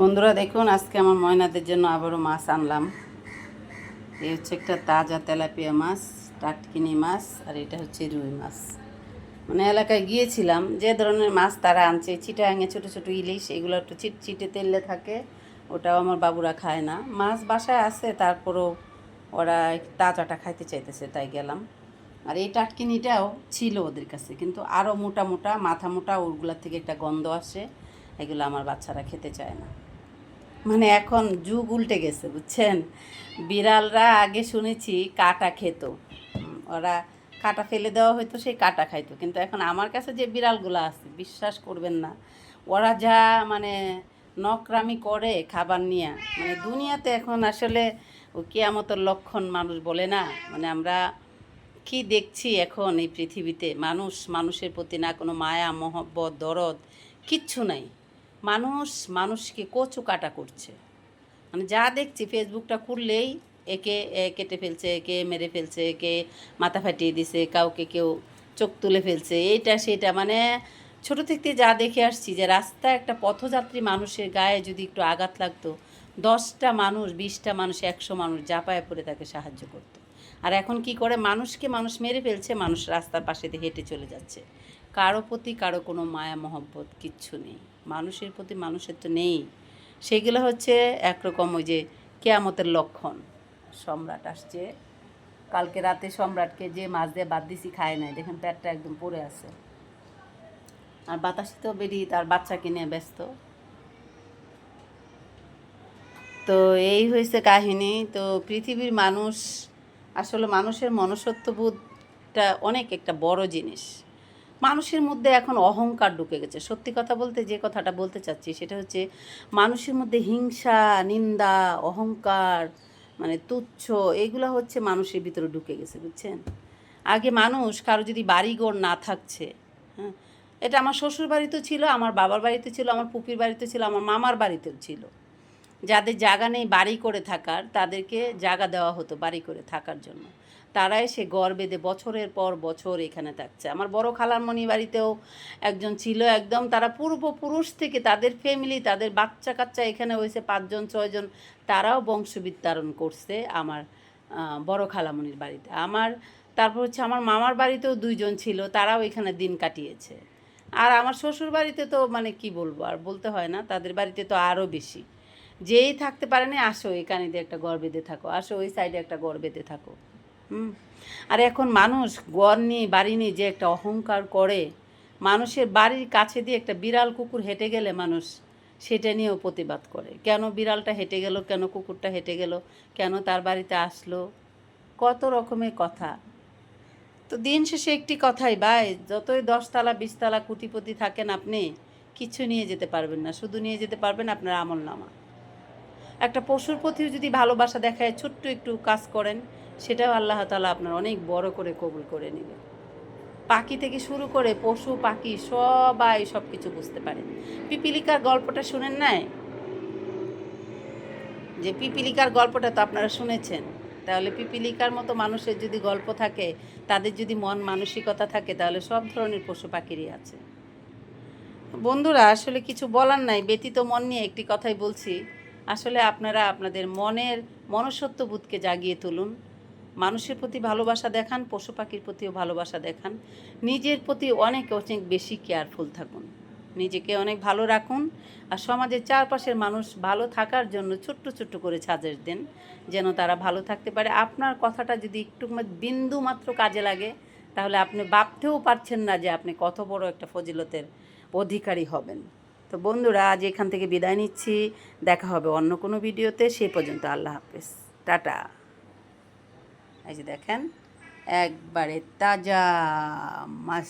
বন্ধুরা, দেখুন, আজকে আমার ময়নাদের জন্য আবারও মাছ আনলাম। এই হচ্ছে একটা তাজা তেলাপিয়া মাছ, টাটকিনি মাছ, আর এটা হচ্ছে রুই মাছ। মানে এলাকায় গিয়েছিলাম, যে ধরনের মাছ তারা আনছে, চিটাঙে ছোটো ছোটো ইলিশ, এগুলো একটু চিটচিটে তেলে থাকে, ওটাও আমার বাবুরা খায় না। মাছ বাসায় আছে, তারপরও ওরা তাজাটা খাইতে চাইতেছে, তাই গেলাম। আর এই টাটকিনিটাও ছিল ওদের কাছে, কিন্তু আরও মোটা মোটা, মাথা মোটা, ওগুলোর থেকে একটা গন্ধ আসে, এগুলো আমার বাচ্চারা খেতে চায় না। মানে এখন যুগ উল্টে গেছে, বুঝছেন? বিড়ালরা আগে শুনেছি কাটা খেত। ওরা কাটা ফেলে দেওয়া হয়তো সেই কাটা খাইতো। কিন্তু এখন আমার কাছে যে বিড়ালগুলো আছে, বিশ্বাস করবেন না। ওরা যা মানে নকরামি করে খাবার নিয়ে। মানে দুনিয়াতে এখন আসলে ও কেয়ামতের লক্ষণ মানুষ বলে না। মানে আমরা কি দেখছি এখন এই পৃথিবীতে? মানুষ, মানুষের প্রতি না কোনো মায়া, মহব্বত, দরদ, কিচ্ছু নাই। মানুষ মানুষকে কচু কাটা করছে। মানে যা দেখছি ফেসবুকটা খুললেই একে কেটে ফেলছে, একে মেরে ফেলছে, একে মাথা ফাটিয়ে দিছে, কাউকে কেউ চোখ তুলে ফেলছে, এইটা সেটা। মানে ছোট থেকে যা দেখে আসছি যে রাস্তায় একটা পথযাত্রী মানুষের গায়ে যদি একটু আঘাত লাগতো, দশটা মানুষ, বিশটা মানুষ, একশো মানুষ জাপায় পড়ে তাকে সাহায্য করতো। আর এখন কি করে? মানুষকে মানুষ মেরে ফেলছে, মানুষ রাস্তার পাশে হেঁটে চলে যাচ্ছে। কারও প্রতি কারও কোনো মায়া, মহব্বত, কিচ্ছু নেই। মানুষের প্রতি মানুষের তো নেই। সেগুলো হচ্ছে একরকম ওই যে কেয়ামতের লক্ষণ। সম্রাট আসছে। কালকে রাতে সম্রাটকে যে মাছ দিয়ে বাদ দিছি খায় নাই। দেখেন পেটটা একদম পড়ে আছে। আর বাতাসে তো বেরিয়ে তার বাচ্চাকে নিয়ে ব্যস্ত। তো এই হয়েছে কাহিনী। তো পৃথিবীর মানুষ, আসলে মানুষের মনসত্ববোধটা অনেক একটা বড় জিনিস। মানুষের মধ্যে এখন অহংকার ঢুকে গেছে। সত্যি কথা বলতে যে কথাটা বলতে চাচ্ছি সেটা হচ্ছে মানুষের মধ্যে হিংসা, নিন্দা, অহংকার মানে তুচ্ছ, এগুলো হচ্ছে মানুষের ভিতরে ঢুকে গেছে, বুঝছেন? আগে মানুষ কারও যদি বাড়িঘর না থাকছে হ্যাঁ এটা আমার শ্বশুর বাড়িতেও ছিল, আমার বাবার বাড়িতে ছিল, আমার পুপির বাড়িতে ছিল, আমার মামার বাড়িতেও ছিল। যাদের জায়গা নেই বাড়ি করে থাকার, তাদেরকে জায়গা দেওয়া হতো বাড়ি করে থাকার জন্য। তারা এসে গড় বেঁধে বছরের পর বছর এখানে থাকছে। আমার বড় খালামণি বাড়িতেও একজন ছিল একদম, তারা পূর্বপুরুষ থেকে তাদের ফ্যামিলি তাদের বাচ্চা কাচ্চা এখানে হয়েছে পাঁচজন, ছয়জন, তারাও বংশবিস্তারণ করছে আমার বড় খালামণির বাড়িতে। আমার, তারপর হচ্ছে আমার মামার বাড়িতেও দুইজন ছিল, তারাও এখানে দিন কাটিয়েছে। আর আমার শ্বশুর বাড়িতে তো মানে কি বলব, আর বলতে হয় না, তাদের বাড়িতে তো আরও বেশি। যেই থাকতে পারে না, আসো এখানে দিয়ে একটা গড় বেঁধে থাকো, আসো ওই সাইডে একটা গড় বেঁধে থাকো। হুম? আর এখন মানুষ গড় নিয়ে, বাড়ি নিয়ে যে একটা অহংকার করে, মানুষের বাড়ির কাছে দিয়ে একটা বিড়াল কুকুর হেঁটে গেলে মানুষ সেটা নিয়েও প্রতিবাদ করে। কেন বিড়ালটা হেঁটে গেল, কেন কুকুরটা হেঁটে গেল, কেন তার বাড়িতে আসলো? কত রকমের কথা। তো দিন শেষে একটি কথাই, ভাই, যতই দশতলা, বিশতলা কুটিপতি থাকেন আপনি, কিছু নিয়ে যেতে পারবেন না। শুধু নিয়ে যেতে পারবেন আপনার আমল নামা একটা পশুর প্রতিও যদি ভালোবাসা দেখায়, ছোট্ট একটু কাজ করেন, সেটাও আল্লাহ তালা আপনার অনেক বড় করে কবুল করে নেবে। পাখি থেকে শুরু করে পশু, পাখি, সবাই সব কিছু বুঝতে পারে। পিপিলিকার গল্পটা শুনেন নাই? যে পিপিলিকার গল্পটা তো আপনারা শুনেছেন। তাহলে পিপিলিকার মতো মানুষের যদি গল্প থাকে, তাদের যদি মন মানসিকতা থাকে, তাহলে সব ধরনের পশু পাখিরই আছে। বন্ধুরা, আসলে কিছু বলার নাই, ব্যতীত মন নিয়ে একটি কথাই বলছি। আসলে আপনারা আপনাদের মনের মনসত্ববোধকে জাগিয়ে তুলুন। মানুষের প্রতি ভালোবাসা দেখান, পশু পাখির প্রতিও ভালোবাসা দেখান। নিজের প্রতি অনেক অনেক বেশি কেয়ারফুল থাকুন। নিজেকে অনেক ভালো রাখুন আর সমাজের চারপাশের মানুষ ভালো থাকার জন্য ছোট্ট ছোট্ট করে সাজেশ দেন, যেন তারা ভালো থাকতে পারে। আপনার কথাটা যদি একটু বিন্দু মাত্র কাজে লাগে, তাহলে আপনি ভাবতেও পারছেন না যে আপনি কত বড় একটা ফজিলতের অধিকারী হবেন। তো বন্ধুরা, আজ এখান থেকে বিদায় নিচ্ছি। দেখা হবে অন্য কোনো ভিডিওতে। সে পর্যন্ত আল্লাহ হাফেজ। টাটা। এই যে দেখেন, একবারে তাজা মাছ